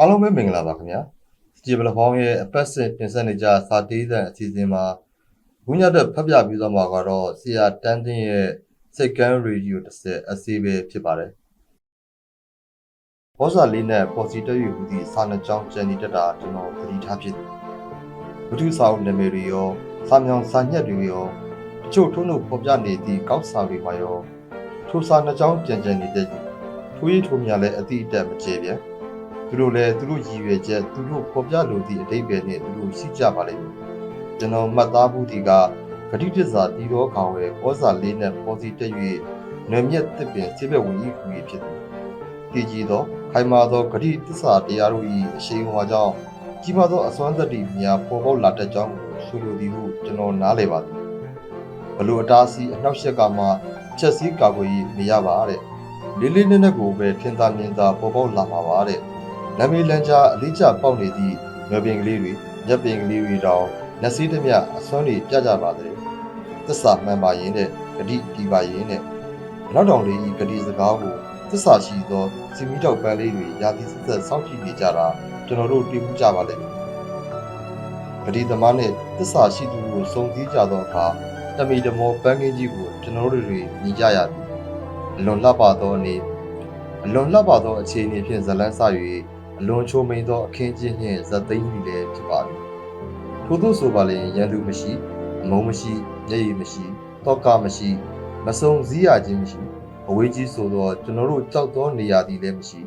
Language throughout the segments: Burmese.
အားလုံးပဲမင်္ဂလာပါခင်ဗျာစတီဘလဖောင်းရဲ့အပတ်စဉ်တင်ဆက်နေကြစာတေးသံအစီအစဉ်မှာဘုညတ်တဲ့ဖတ်ပြပြီးတော့မှာကတော့ဆရာတန်းတင်ရဲ့စိတ်ကန်းရေဒီယိုတစ်ဆက်အစီပဲဖြစ်ပါတယ်ဘောဇာလေးနဲ့ပေါ်စီတက်ယူဟူသည့်စာနှစ်ကြောင်းကျန်နေတတ်တာကျွန်တော်သတိထားဖြစ်တယ်ဘုသူစာအုပ်နာမည်တွေရောစာမြောင်စာညက်တွေရောတချို့ထုံးလို့ပေါ်ပြနေသည့်ကောက်စာတွေမှာရောထိုစာနှစ်ကြောင်းကြံကြံနေတဲ့ထိုးရီထိုးမြလည်းအတိအတက်မကျေပြန် သူတို့လည်းသူတို့ရည်ရွယ်ချက်သူတို့ဖော်ပြလိုသည့်အတိတ်ပဲနဲ့သူတို့ရှိကြပါလိမ့်မယ်ကျွန်တော်မှတ်သားမှုဒီကဂတိတစ္စာတီတော်ခေါင်ရဲ့ဩဇာလေးနဲ့ပေါ်စီတက်၍နွယ်မြက်တစ်ပင်စိဘက်ဝင်ဤဟူ၏ဖြစ်သည်တည်ကြည်သောခိုင်မာသောဂတိတစ္စာတရားတို့၏အရှိန်အဝါကြောင့်ကြီးမားသောအစွမ်းသတ္တိများပေါ်ပေါက်လာတတ်ကြောင်းကိုဆိုလိုသည်ဟုကျွန်တော်နားလည်ပါသည်ဘလို့အတားစီအနှောက်အယှက်ကမှချက်စည်းကာကွယ်ရေးမရပါတဲ့လေးလေးနက်နက်ကိုပဲထင်သာမြင်သာပေါ်ပေါက်လာမှာပါတဲ့ လမ်းမေးလမ်းကြားအလေးကျပေါက်နေသည့်ရွယ်ပင်ကလေးတွေရက်ပင်ကလေးတွေတောင်လက်စည်းတစ်မြအစွမ်းတွေပြကြပါတဲ့သစ္စာမှန်ပါရင်တဲ့ဂတိဒီပါရင်တဲ့နောက်တောင်လေးဤဂတိစကားကိုသစ္စာရှိသောစီမီတောက်ပန်းလေးတွေရာသီစသက်စောင့်ကြည့်နေကြတာကျွန်တော်တို့တွေ့မှုကြပါလိမ့်မယ်ဂတိသမားနဲ့သစ္စာရှိသူကိုစုံစည်းကြသောအခါတမီတမောပန်းကင်းကြီးကိုကျွန်တော်တို့တွေမြင်ကြရသည်အလွန်လှပသောအနေအလွန်လှပသောအခြေအနေဖြင့်ဇလန်းဆ၍ အလွန်ချိုမိန်သောအခင်းကျင်းနှင့်ဇက်သိမ်းပြီးလည်းဖြစ်ပါသည်ထို့သောဆိုပါလျင်ရန်သူမရှိအမုန်းမရှိမျက်ရည်မရှိတောကမရှိမဆုံစည်းရခြင်းမရှိအဝေးကြီးဆိုသောကျွန်တော်တို့ကြောက်သောနေရာသည်လည်းမရှိ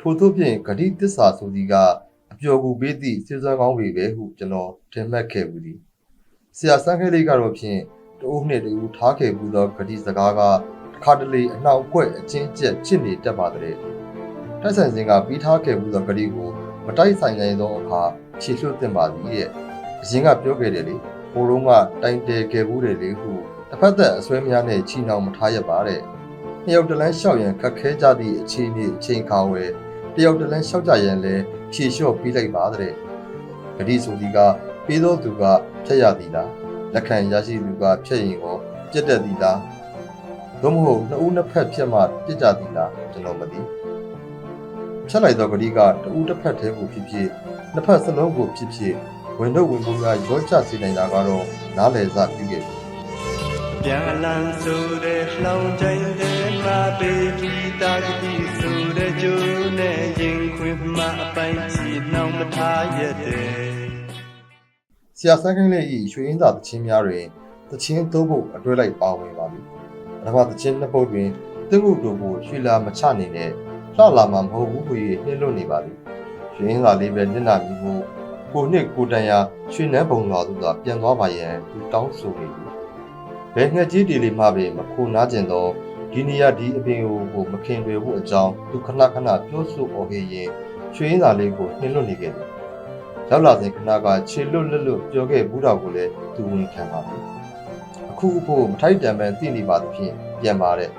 ထို့သောဖြင့်ဂတိတစ္ဆာဆိုသည်ကအပျော်ကူပေးသည့်စေစွမ်းကောင်းတွေပဲဟုကျွန်တော်ထင်မှတ်ခဲ့ဘူးသည်ဆရာစန်းခဲလေးကတော့ဖြင့်တအိုးနှင့်တအိုးထားခဲ့ဘူးသောဂတိစကားကတစ်ခါတလေအနှောက်အယှက်အချင်းကျက်ဖြစ်နေတတ်ပါတဲ့ တိုက်ဆိုင်စဉ်ကပြီးထားခဲ့မှုသောဂရီကိုမတိုက်ဆိုင်နိုင်သောအခါခြေလွှတ်တင်ပါသည်ရဲ့အရင်ကပြောခဲ့တယ်လေဘိုးလုံးကတိုင်တယ်ခဲ့ဘူးတယ်လေဟုတစ်ဖက်သက်အစွဲများနဲ့ချီနှောင်မထားရပါတဲ့နှစ်ယောက်တလန်းလျှောက်ရန်ခက်ခဲကြသည့်အခြေအနေအချိန်ခါဝဲတယောက်တလန်းလျှောက်ကြရန်လဲဖြေလျှော့ပြီးလိုက်ပါတဲ့ဂရီဆိုဒီကပေးသောသူကဖြတ်ရသည်လားလက်ခံရရှိသူကဖြတ်ရင်ကိုပြတ်တတ်သည်လားသို့မဟုတ်နှစ်ဦးနှစ်ဖက်ဖြတ်မှပြစ်ကြသည်လားကျွန်တော်မသိ ဖြတ်လိုက်သောဂတိကတဦးတစ်ဖက်တည်းကိုဖြစ်ဖြစ်နှစ်ဖက်စလုံးကိုဖြစ်ဖြစ်ဝင်တော့ဝင်ဖို့ကရောချစေနိုင်တာကတော့နားလည်စပြုခဲ့ပြီပြန်လန်းဆိုတဲ့လှောင်ချိန်တဲ့မှာပေးပြီးတာကတိဆိုတဲ့ကျိုးနဲ့ရင်ခွင်မှအပိုင်ချီနှောင်မထားရတဲ့ဆရာဆန်းခိုင်းလေးဤရွှေရင်းသာတချင်းများတွင်တချင်းသုံးဖို့အတွဲလိုက်ပါဝင်ပါပြီပထမတချင်းနှစ်ပုတ်တွင်တင့်ခုတို့ကိုရွှေလာမချနေနဲ့ လှလာမှာမဟုတ်ဘူးကို၍နှိမ့်လွတ်နေပါသည်ရွှေရင်းသာလေးပဲနစ်နာပြီးကိုကိုနှစ်ကိုတန်ရာရွှေနှန်းပုံတော်သူကပြန်သွားပါရန်သူတောင်းဆိုနေပြီဘယ်ငှက်ကြီးတီလေးမှပင်မခိုနာကျင်သောဒီနေရာဒီအပင်ကိုမခင်တွေဖို့အကြောင်းသူခဏခဏပြောဆိုအော်ဟေရင်ရွှေရင်းသာလေးကိုနှိမ့်လွတ်နေခဲ့သည်ရောက်လာစဉ်ခဏကခြေလွတ်လွတ်လွတ်ပြောခဲ့ဘူးတော်ကိုလည်းသူဝန်ခံပါဘူးအခုအဖို့မထိုက်တန်ပဲသိနေပါသဖြင့်ပြန်ပါတဲ့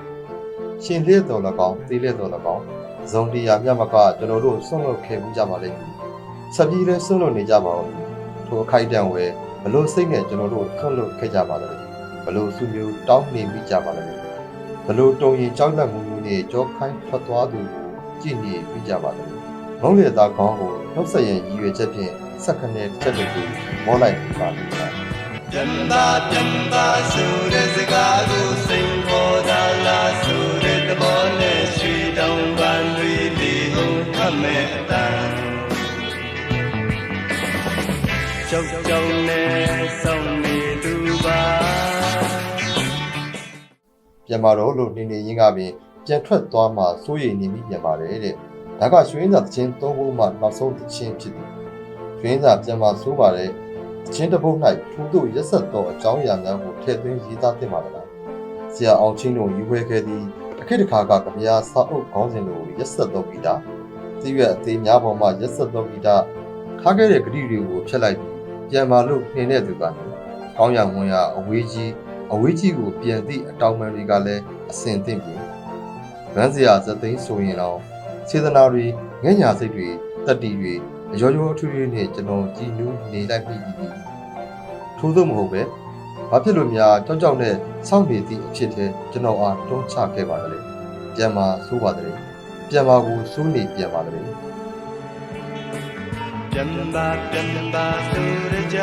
ရှင်လျက်တော်၎င်းသေးလျက်တော်၎င်း ဇုံတရားမြတ်မကကျွန်တော်တို့ဆွန့်လွတ်ခဲ့မှုကြပါလိမ့်မယ်ဆက်ပြီးလဲဆွန့်လွတ်နေကြပါဦးထိုအခိုက်အတန့်ဝဲဘလို့စိတ်နဲ့ကျွန်တော်တို့ဆွန့်လွတ်ခဲ့ကြပါလိမ့်ဘလို့စုမျိုးတောင်းနေမိကြပါလိမ့်ဘလို့တုံရင်ကြောက်လန့်မှုမျိုးနဲ့ကြောခိုင်းထွက်သွားသူကိုကြည့်နေမိကြပါလိမ့်မုံလေသားကောင်းကိုနှုတ်ဆက်ရင်ရည်ရွယ်ချက်ဖြင့်စက္ကနဲ့တစ်ချက်တည်းကိုမောလိုက်ပါလိမ့်မယ်ပြန်သာပြန်သာဆိုတဲ့စကားကိုစိန်ခေါ်တာလားဆိုတဲ့သဘောနဲ့ မဲ့အတန်ကျုပ်ကျုံနဲ့ဆုံးနေသူပါမြန်မာတော်လို့နေနေရင်းကပင်ပြန်ထွက်သွားမှစိုးရိမ်နေမိပြန်ပါတယ်တဲ့ဒါကရွှေရင်းသာသချင်း၃ဘုံမှနောက်ဆုံးသချင်းဖြစ်တယ်ရွှေရင်းသာပြန်မှဆိုးပါတယ်သချင်းတစ်ဘုံ၌ထူးထူးရက်ဆက်သောအကြောင်းအရာများကိုထည့်သွင်းရေးသားသင့်ပါလားဆရာအောင်ချင်းတို့ယူဝဲခဲ့သည့်အခက်တခါကကဗျာစာအုပ်ခေါင်းစဉ်တို့ရက်ဆက်တော်ပြီးသား သီးရွက်အသေးများပေါ်မှာရက်ဆက်သောဂီတခါခဲ့တဲ့ဂတိတွေကိုဖျက်လိုက်ပြီးပြန်ပါလို့နှင်းတဲ့သူကကောင်းရဝန်ရအဝေးကြီးအဝေးကြီးကိုပြန်သည့်အတောင်ပံတွေကလည်းအစင်သင့်ပြီးရန်စရာဇသိန်းဆိုရင်တော့စေတနာတွေငညာစိတ်တွေတတ္တိတွေအရောရောအထူးတွေနဲ့ကျွန်တော်ကြည်နူးနေလိုက်ပြီထို့သောမဟုတ်ပဲဘာဖြစ်လို့များကြောက်ကြောက်နဲ့စောင့်နေသည့်အဖြစ်တည်းကျွန်တော်အားတွန်းချခဲ့ပါတယ်ပြန်မှာဆိုပါတယ် ပြန်มาကိုစိုးနေပြန်ပါသလဲ။ပြန်ပါပြန်ပါဆိုရကြ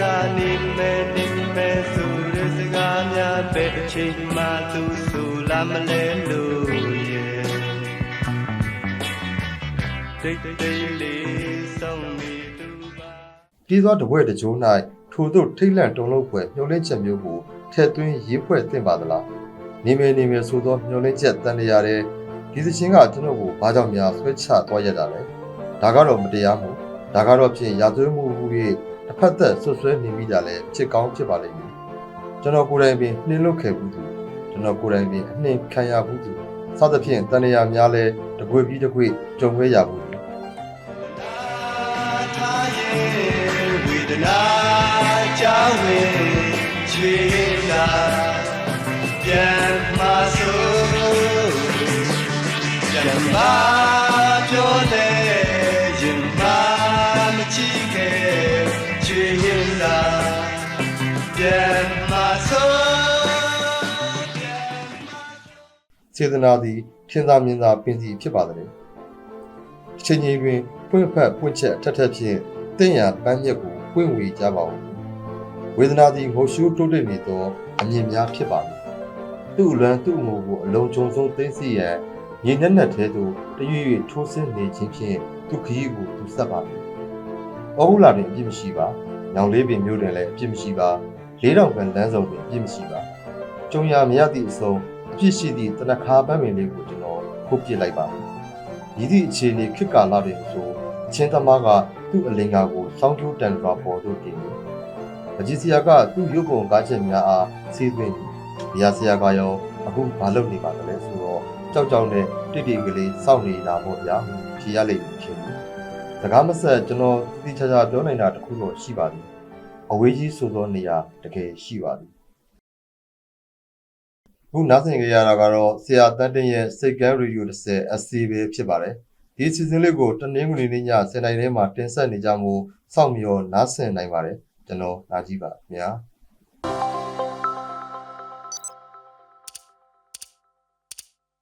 ကနေမဲ့နေမဲ့ဆိုရစကားများပဲအချိန်မှသူဆိုလာမလဲလို့ရဲ့တိတ်တိတ်လေးဆောင်နေသူပါပြီးသောတပွဲတကြိုး၌ထိုသို့ထိတ်လန့်တုန်လှုပ်ဖွယ်မျှော်လင့်ချက်မျိုးကိုထည့်သွင်းရေးဖွဲ့သင့်ပါသလားနေမယ်နေမယ်ဆိုသောမျှော်လင့်ချက်တန်လျာတဲ့ ဒီသချင်းကကျွန်တော်ကိုဘာကြောင့်များဆွဲချသွားရတာလဲဒါကတော့မတရားမှုဒါကတော့ဖြင့်ရာဇဝတ်မှုဟူ၍တစ်ဖက်သက်ဆွဆွဲနေမိတာလဲဖြစ်ကောင်းဖြစ်ပါလိမ့်မည်ကျွန်တော်ကိုယ်တိုင်ပင်နှင်းလွတ်ခဲ့ဘူးသူကျွန်တော်ကိုယ်တိုင်ပင်အနှင်းခံရဘူးသူစသဖြင့်တန်လျာများလဲတကွေပြီးတကွေကြုံခဲ့ရဘူးသူထားရဲ့ဝေဒနာကြောင့်ဝင်ချွေလာပြန် လာပြန်မဆိုပြန်စေတနာသည်ထင်သာမြင်သာပင်စီဖြစ်ပါသည်။အချိန်ကြီးတွင်ပွင့်ဖက်ပွင့်ချက်အထက်ထက်ဖြင့်တင့်ရာပန်းမြက်ကိုပွင့်ဝေကြပါဦး။ဝေဒနာသည်ငိုရှူးတိုးတက်နေသောအမြင်များဖြစ်ပါသည်။သူ့အလွမ်းသူ့အမှုကိုအလုံးစုံဆုံးသိသိရန်ညီနက်နက်သေးသူတရွေ့ရွေ့ထိုးဆင်းနေခြင်းဖြင့်သူခရီးကိုသူဆက်ပါသည်။အော်ဟူလာတွင်အပြစ်မရှိပါ။ ညောင်လေးပင်မျိုးတွင်လည်းအပြစ်မရှိပါ။လေးတောင်ကန်လမ်းဆောင်တွင်အပြစ်မရှိပါ။ကြုံရမရသည့်အဆုံးအဖြစ်ရှိသည့်တနခါပန်းပင်လေးကိုကျွန်တော်ခုတ်ပစ်လိုက်ပါ။ဤသည့်အခြေအနေခေတ်ကာလတွင်ဆိုအချင်းသမားကသူ့အလင်္ကာကိုစောင်းကျိုးတန်စွာပေါ်သို့တင်တယ်။အကြီးစရာကသူ့ရုပ်ပုံကားချက်များအားစီးသွင်း။ဘုရားဆရာကရောအခုမလုပ်နေပါသလဲဆိုတော့ကြောက်ကြောက်နဲ့တိတိကလေးစောင့်နေတာပေါ့ဗျာ။ဖြေရလိမ့်မယ်ရှင်။ စကားမဆက်ကျွန်တော်တိတိကျကျပြောနိုင်တာတခုတော့ရှိပါသည်။အဝေးကြီးဆိုသောနေရာတကယ်ရှိပါသည်ခုနားဆင်ကြရတာကတော့ဆရာတန်းတင်ရဲ့စိတ်ကမ်းရေဒီယို30 SC ပဲဖြစ်ပါတယ်ဒီစီစဉ်လေးကိုတနင်္ဂနွေနေ့ည7:00နာရီထဲမှာတင်ဆက်နေကြမှုစောင့်မျှော်နားဆင်နိုင်ပါတယ်ကျွန်တော်နားကြည့်ပါခင်ဗျာ